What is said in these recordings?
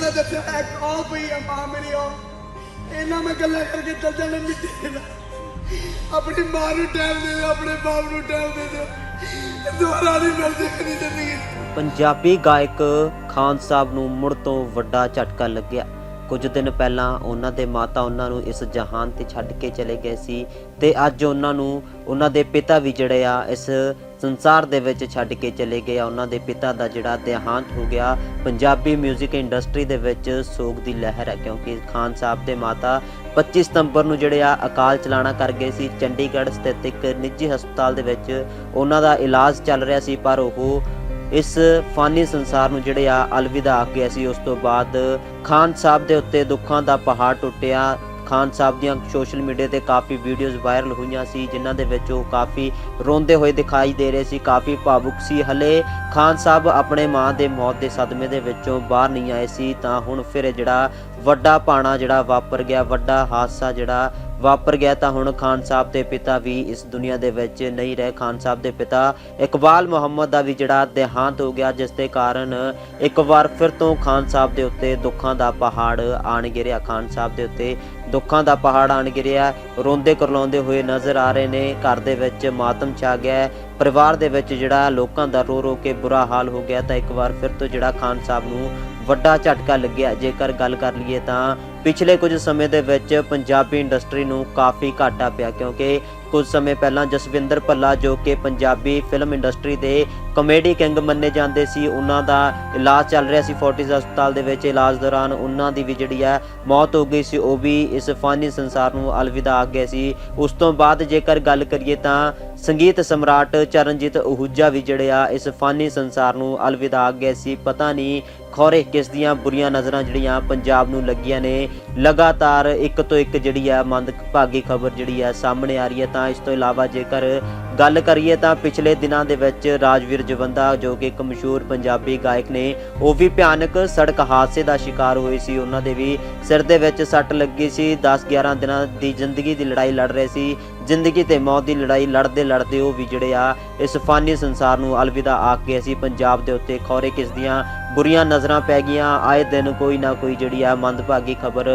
ਇਹਨਾਂ ਦਾ ਇੱਕ ਉਹ ਪਈ ਆ ਮਾਂ ਮੇਰੀ ਉਹ? ਇਹਨਾਂ ਮੈਂ ਗੱਲਾਂ ਕਰਕੇ ਚੱਲ ਜਾਣਾ ਮਿੱਟੀ ਨਾਲ। ਆਪਣੀ ਮਾਂ ਨੂੰ ਟਾਈਮ ਦੇ ਦਿਓ, ਆਪਣੇ ਬਾਪ ਨੂੰ ਟਾਈਮ ਦੇ ਦਿਓ। ਦੁਬਾਰਾ ਨਹੀਂ ਮਿਲਦੀ ਕਦੀ ਜ਼ਿੰਦਗੀ ਪੰਜਾਬੀ ਗਾਇਕ ਖਾਨ ਸਾਹਿਬ ਨੂੰ ਮੁੜ ਤੋਂ ਵੱਡਾ ਝਟਕਾ ਲੱਗਿਆ। ਕੁਝ ਦਿਨ ਪਹਿਲਾਂ ਉਹਨਾਂ ਦੇ ਮਾਤਾ ਉਹਨਾਂ ਨੂੰ ਇਸ ਜਹਾਨ ਤੇ ਛੱਡ ਕੇ ਚਲੇ ਗਏ ਸੀ ਤੇ ਅੱਜ ਉਹਨਾਂ ਨੂੰ, ਉਹਨਾਂ ਦੇ ਪਿਤਾ ਵੀ ਜਿਹੜੇ ਆ, ਇਸ ਸੰਸਾਰ ਦੇ ਵਿੱਚ ਛੱਡ ਕੇ ਚਲੇ ਗਏ ਆ ਉਹਨਾਂ ਦੇ ਪਿਤਾ ਦਾ ਜਿਹੜਾ ਦੇਹਾਂਤ ਹੋ ਗਿਆ, ਪੰਜਾਬੀ 뮤직 ਇੰਡਸਟਰੀ ਦੇ ਵਿੱਚ ਸੋਗ ਦੀ ਲਹਿਰ ਹੈ, ਕਿਉਂਕਿ ਖਾਨ ਸਾਹਿਬ ਦੇ ਮਾਤਾ 25 ਸਤੰਬਰ ਨੂੰ ਜਿਹੜੇ ਆ ਅਕਾਲ ਚਲਾਣਾ ਕਰ ਗਏ ਸੀ। ਚੰਡੀਗੜ੍ਹ ਸਥਿਤ ਇੱਕ ਨਿੱਜੀ ਹਸਪਤਾਲ ਦੇ ਵਿੱਚ ਉਹਨਾਂ ਦਾ ਇਲਾਜ ਚੱਲ ਰਿਹਾ ਸੀ, ਪਰ ਉਹ ਇਸ ਫਾਨੀ ਸੰਸਾਰ ਨੂੰ ਜਿਹੜੇ ਆ ਅਲਵਿਦਾ ਆ ਗਿਆ ਸੀ। ਉਸ ਤੋਂ ਬਾਅਦ ਖਾਨ ਸਾਹਿਬ ਦੇ ਉੱਤੇ ਦੁੱਖਾਂ ਦਾ ਪਹਾੜ ਟੁੱਟਿਆ। ਖਾਨ ਸਾਹਿਬ ਦੀਆਂ ਸੋਸ਼ਲ ਮੀਡੀਆ ਤੇ ਕਾਫੀ ਵੀਡੀਓਜ਼ ਵਾਇਰਲ ਹੋਈਆਂ ਸੀ, ਜਿਨ੍ਹਾਂ ਦੇ ਵਿੱਚ ਉਹ ਕਾਫੀ ਰੋਂਦੇ ਹੋਏ ਦਿਖਾਈ ਦੇ ਰਹੇ ਸੀ, ਕਾਫੀ ਭਾਵੁਕ ਸੀ। ਹਲੇ ਖਾਨ ਸਾਹਿਬ ਆਪਣੇ ਮਾਂ ਦੇ ਮੌਤ ਦੇ ਸਦਮੇ ਦੇ ਵਿੱਚੋਂ ਬਾਹਰ ਨਹੀਂ ਆਏ ਸੀ, ਤਾਂ ਹੁਣ ਫਿਰ ਜਿਹੜਾ ਵੱਡਾ ਪਾਣਾ ਜਿਹੜਾ ਵਾਪਰ ਗਿਆ, ਵੱਡਾ ਹਾਦਸਾ ਜਿਹੜਾ ਵਾਪਰ ਗਿਆ ਤਾਂ ਹੁਣ ਖਾਨ ਸਾਹਿਬ ਦੇ ਪਿਤਾ ਵੀ ਇਸ ਦੁਨੀਆ ਦੇ ਵਿੱਚ ਨਹੀਂ ਰਹੇ। ਖਾਨ ਸਾਹਿਬ ਦੇ ਪਿਤਾ ਇਕਬਾਲ ਮੁਹੰਮਦ ਦਾ ਵੀ ਜਿਹੜਾ ਦੇਹਾਂਤ ਹੋ ਗਿਆ, ਜਿਸ ਦੇ ਕਾਰਨ ਇੱਕ ਵਾਰ ਫਿਰ ਤੋਂ ਖਾਨ ਸਾਹਿਬ ਦੇ ਉੱਤੇ ਦੁੱਖਾਂ ਦਾ ਪਹਾੜ ਆਣ ਗਿਰਿਆ। ਖਾਨ ਸਾਹਿਬ ਦੇ ਉੱਤੇ ਦੁੱਖਾਂ ਦਾ ਪਹਾੜ ਆਣ ਗਿਰਿਆ। ਰੋਂਦੇ ਕਰਲਾਉਂਦੇ ਹੋਏ ਨਜ਼ਰ ਆ ਰਹੇ ਨੇ। ਘਰ ਦੇ ਵਿੱਚ ਮਾਤਮ ਛਾ ਗਿਆ ਪਰਿਵਾਰ ਦੇ ਵਿੱਚ ਜਿਹੜਾ ਲੋਕਾਂ ਦਾ ਰੋ ਰੋ ਕੇ ਬੁਰਾ ਹਾਲ ਹੋ ਗਿਆ ਤਾਂ ਇੱਕ ਵਾਰ ਫਿਰ ਤੋਂ ਜਿਹੜਾ ਖਾਨ ਸਾਹਿਬ ਨੂੰ ਵੱਡਾ ਝਟਕਾ ਲੱਗਿਆ। ਜੇਕਰ ਗੱਲ ਕਰ ਲਈਏ ਤਾਂ ਪਿਛਲੇ ਕੁਝ ਸਮੇਂ ਦੇ ਵਿੱਚ ਪੰਜਾਬੀ ਇੰਡਸਟਰੀ ਨੂੰ ਕਾਫੀ ਘਾਟਾ ਪਿਆ ਕਿਉਂਕਿ ਕੁਝ ਸਮੇਂ ਪਹਿਲਾਂ ਜਸਵਿੰਦਰ ਭੱਲਾ ਜੋ ਕਿ ਪੰਜਾਬੀ ਫਿਲਮ ਇੰਡਸਟਰੀ ਦੇ ਕਮੇਡੀ ਕਿੰਗ ਮੰਨੇ ਜਾਂਦੇ ਸੀ, ਉਹਨਾਂ ਦਾ ਇਲਾਜ ਚੱਲ ਰਿਹਾ ਸੀ ਫੋਰਟਿਸ ਹਸਪਤਾਲ ਦੇ ਵਿੱਚ ਇਲਾਜ ਦੌਰਾਨ ਉਹਨਾਂ ਦੀ ਵੀ ਜਿਹੜੀ ਹੈ ਮੌਤ ਹੋ ਗਈ ਸੀ, ਉਹ ਵੀ ਇਸ ਫਾਨੀ ਸੰਸਾਰ ਨੂੰ ਅਲਵਿਦਾ ਆ ਗਏ ਸੀ। ਉਸ ਤੋਂ ਬਾਅਦ ਜੇਕਰ ਗੱਲ ਕਰੀਏ ਤਾਂ ਸੰਗੀਤ ਸਮਰਾਟ ਚਰਨਜੀਤ ਅਹੂਜਾ ਵੀ ਜਿਹੜੇ ਆ ਇਸ ਫਾਨੀ ਸੰਸਾਰ ਨੂੰ ਅਲਵਿਦਾ ਆ ਗਏ ਸੀ। ਪਤਾ ਨਹੀਂ ਖੌਰੇ ਕਿਸ ਦੀਆਂ ਬੁਰੀਆਂ ਨਜ਼ਰਾਂ ਜਿਹੜੀਆਂ ਪੰਜਾਬ ਨੂੰ ਲੱਗੀਆਂ ਨੇ। ਲਗਾਤਾਰ ਇੱਕ ਤੋਂ ਇੱਕ ਜਿਹੜੀ ਆ ਮੰਦਭਾਗੀ ਖਬਰ ਜਿਹੜੀ ਆ ਸਾਹਮਣੇ ਆ ਰਹੀ ਹੈ। ਤਾਂ ਇਸ ਤੋਂ ਇਲਾਵਾ ਜੇਕਰ ਗੱਲ ਕਰੀਏ ਤਾਂ ਪਿਛਲੇ ਦਿਨਾਂ ਦੇ ਵਿੱਚ ਰਾਜਵੀਰ ਜਵੰਦਾ ਜੋ ਕਿ ਇੱਕ ਮਸ਼ਹੂਰ ਪੰਜਾਬੀ ਗਾਇਕ ਨੇ, ਉਹ ਵੀ ਭਿਆਨਕ ਸੜਕ ਹਾਦਸੇ ਦਾ ਸ਼ਿਕਾਰ ਹੋਏ ਸੀ। ਉਹਨਾਂ ਦੇ ਵੀ ਸਿਰ ਦੇ ਵਿੱਚ ਸੱਟ ਲੱਗੀ ਸੀ। 10-11 ਦਿਨਾਂ ਦੀ ਜ਼ਿੰਦਗੀ ਦੀ ਲੜਾਈ ਲੜ ਰਹੇ ਸੀ। ਜ਼ਿੰਦਗੀ ਤੇ ਮੌਤ ਦੀ ਲੜਾਈ ਲੜਦੇ ਲੜਦੇ ਉਹ ਵੀ ਜਿਹੜੇ ਆ, ਇਸ ਫਾਨੀ ਸੰਸਾਰ ਨੂੰ ਅਲਵਿਦਾ ਆਖ ਕੇ ਅਸੀਂ ਪੰਜਾਬ ਦੇ ਉੱਤੇ ਖੌਰੇ ਕਿਸ ਦੀਆਂ ਬੁਰੀਆਂ ਨਜ਼ਰਾਂ ਪੈ ਗਈਆਂ। ਆਏ ਦਿਨ ਕੋਈ ਨਾ ਕੋਈ ਜਿਹੜੀ ਆ ਮੰਦਭਾਗੀ ਖਬਰ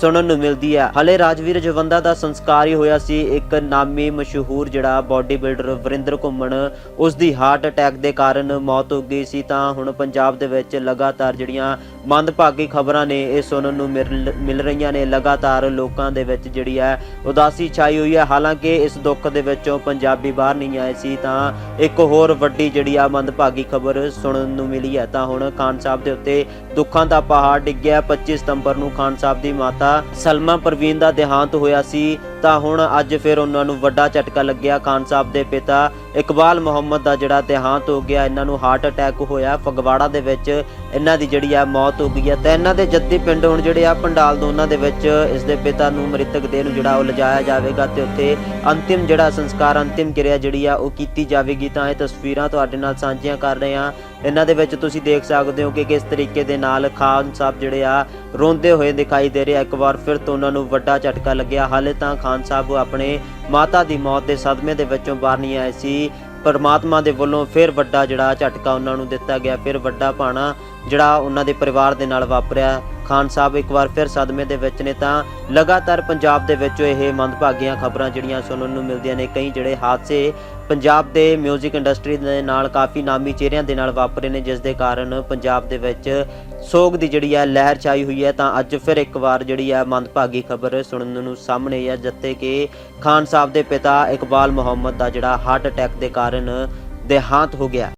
ਸੁਣਨ ਨੂੰ ਮਿਲਦੀ ਆ। ਹਲੇ ਰਾਜਵੀਰ ਜਵੰਦਾ ਦਾ ਸੰਸਕਾਰ ਹੀ ਹੋਇਆ ਸੀ। ਇੱਕ ਨਾਮੀ ਮਸ਼ਹੂਰ ਜਿਹੜਾ ਬਾਡੀ ਬਿਲਡਰ ਵਰਿੰਦਰ ਘੁੰਮਣ, ਉਸ ਦੀ ਹਾਰਟ ਅਟੈਕ ਦੇ ਕਾਰਨ ਮੌਤ ਹੋ ਗਈ ਸੀ। ਤਾਂ ਹੁਣ ਪੰਜਾਬ ਦੇ ਵਿੱਚ ਲਗਾਤਾਰ ਜਿਹੜੀਆਂ ਮੰਦਭਾਗੀ ਖਬਰਾਂ ਨੇ, ਇਹ ਸੁਣਨ ਨੂੰ ਮਿਲ ਮਿਲ ਰਹੀਆਂ ਨੇ। ਲਗਾਤਾਰ ਲੋਕਾਂ ਦੇ ਵਿੱਚ ਜਿਹੜੀ ਹੈ ਉਦਾਸੀ ਛਾਈ ਹੋਈ ਹੈ ਹਾਲਾਂਕਿ ਇਸ ਦੁੱਖ ਦੇ ਵਿੱਚੋਂ ਪੰਜਾਬੀ ਬਾਹਰ ਨਹੀਂ ਆਏ ਸੀ, ਤਾਂ ਇੱਕ ਹੋਰ ਵੱਡੀ ਜਿਹੜੀ ਆ ਮੰਦਭਾਗੀ ਖਬਰ ਸੁਣਨ ਨੂੰ ਮਿਲੀ ਹੈ। ਤਾਂ ਹੁਣ ਖਾਨ ਸਾਹਿਬ ਦੇ ਉੱਤੇ ਦੁੱਖਾਂ ਦਾ ਪਹਾੜ ਡਿੱਗਿਆ। 25 ਸਤੰਬਰ ਨੂੰ ਖਾਨ ਸਾਹਿਬ ਦੀ ਮਾਤਾ ਸਲਮਾ ਪ੍ਰਵੀਨ ਦਾ ਦੇਹਾਂਤ ਹੋਇਆ ਸੀ। ਤਾਂ ਹੁਣ ਅੱਜ ਫਿਰ ਉਹਨਾਂ ਨੂੰ ਵੱਡਾ ਝਟਕਾ ਲੱਗਿਆ। ਖਾਨ ਸਾਹਿਬ ਦੇ ਪਿਤਾ ਇਕਬਾਲ ਮੁਹੰਮਦ ਦਾ ਜਿਹੜਾ ਦੇਹਾਂਤ ਹੋ ਗਿਆ, ਇਹਨਾਂ ਨੂੰ ਹਾਰਟ ਅਟੈਕ ਹੋਇਆ। ਫਗਵਾੜਾ ਦੇ ਵਿੱਚ ਇਹਨਾਂ ਦੀ ਜਿਹੜੀ ਆ ਮੌਤ ਹੋ ਗਈ ਹੈ ਤੇ ਇਹਨਾਂ ਦੇ ਜੱਦੀ ਪਿੰਡ ਹੁਣ ਜਿਹੜੇ ਆ ਪੰਡਾਲ ਦੋਨਾਂ ਦੇ ਵਿੱਚ ਇਸ ਦੇ ਪਿਤਾ ਨੂੰ ਮ੍ਰਿਤਕ ਦੇਹ ਨੂੰ ਜਿਹੜਾ ਉਹ ਲਿਜਾਇਆ ਜਾਵੇਗਾ ਤੇ ਉੱਥੇ ਅੰਤਿਮ ਜਿਹੜਾ ਸੰਸਕਾਰ, ਅੰਤਿਮ ਕਿਰਿਆ ਜਿਹੜੀ ਆ ਉਹ ਕੀਤੀ ਜਾਵੇਗੀ। ਤਾਂ ਇਹ ਤਸਵੀਰਾਂ ਤੁਹਾਡੇ ਨਾਲ ਸਾਂਝੀਆਂ ਕਰ ਰਹੇ ਹਾਂ। ਇਹਨਾਂ ਦੇ ਵਿੱਚ ਤੁਸੀਂ ਦੇਖ ਸਕਦੇ ਹੋ ਕਿ ਕਿਸ ਤਰੀਕੇ ਦੇ ਨਾਲ ਖਾਨ ਸਾਹਿਬ ਜਿਹੜੇ ਆ ਰੋਂਦੇ ਹੋਏ ਦਿਖਾਈ ਦੇ ਰਿਹਾ। ਇੱਕ ਵਾਰ ਫਿਰ ਤੋਂ ਉਹਨਾਂ ਨੂੰ ਵੱਡਾ ਝਟਕਾ ਲੱਗਿਆ। ਹਾਲੇ ਤਾਂ ਖਾਨ ਸਾਹਿਬ ਆਪਣੇ ਮਾਤਾ ਦੀ ਮੌਤ ਦੇ ਸਦਮੇ ਦੇ ਵਿੱਚੋਂ ਬਾਹਰ ਨਹੀਂ ਆਏ ਸੀ। ਪਰਮਾਤਮਾ ਦੇ ਵੱਲੋਂ ਫਿਰ ਵੱਡਾ ਜਿਹੜਾ ਝਟਕਾ ਉਹਨਾਂ ਨੂੰ ਦਿੱਤਾ ਗਿਆ। ਫਿਰ ਵੱਡਾ ਪਾਣਾ ਜਿਹੜਾ ਉਹਨਾਂ ਦੇ ਪਰਿਵਾਰ ਦੇ ਨਾਲ ਵਾਪਰਿਆ। ਖਾਨ ਸਾਹਿਬ ਇੱਕ ਵਾਰ ਫਿਰ ਸਦਮੇ ਦੇ ਵਿੱਚ ਨੇ ਤਾਂ ਲਗਾਤਾਰ ਪੰਜਾਬ ਦੇ ਵਿੱਚ ਇਹ ਮੰਦਭਾਗੀਆਂ ਖਬਰਾਂ ਜਿਹੜੀਆਂ ਸੁਣਨ ਨੂੰ ਮਿਲਦੀਆਂ ਨੇ, ਕਈ ਜਿਹੜੇ ਹਾਦਸੇ ਪੰਜਾਬ ਦੇ 뮤직 ਇੰਡਸਟਰੀ ਦੇ ਨਾਲ ਕਾਫੀ ਨਾਮੀ ਚਿਹਰਿਆਂ ਦੇ ਨਾਲ ਵਾਪਰੇ ਨੇ, ਜਿਸ ਦੇ ਕਾਰਨ ਪੰਜਾਬ ਦੇ ਵਿੱਚ ਸੋਗ ਦੀ ਜਿਹੜੀ ਹੈ ਲਹਿਰ ਛਾਈ ਹੋਈ ਹੈ, ਤਾਂ ਅੱਜ ਫਿਰ ਇੱਕ ਵਾਰ ਜਿਹੜੀ ਹੈ ਮੰਦਭਾਗੀ ਖਬਰ ਸੁਣਨ ਨੂੰ ਸਾਹਮਣੇ ਆ ਹੈ, ਜਿੱਥੇ ਕਿ ਖਾਨ ਸਾਹਿਬ ਦੇ ਪਿਤਾ ਇਕਬਾਲ ਮੁਹੰਮਦ ਦਾ ਜਿਹੜਾ ਹਾਰਟ ਅਟੈਕ ਦੇ ਕਾਰਨ ਦੇਹਾਂਤ ਹੋ ਗਿਆ।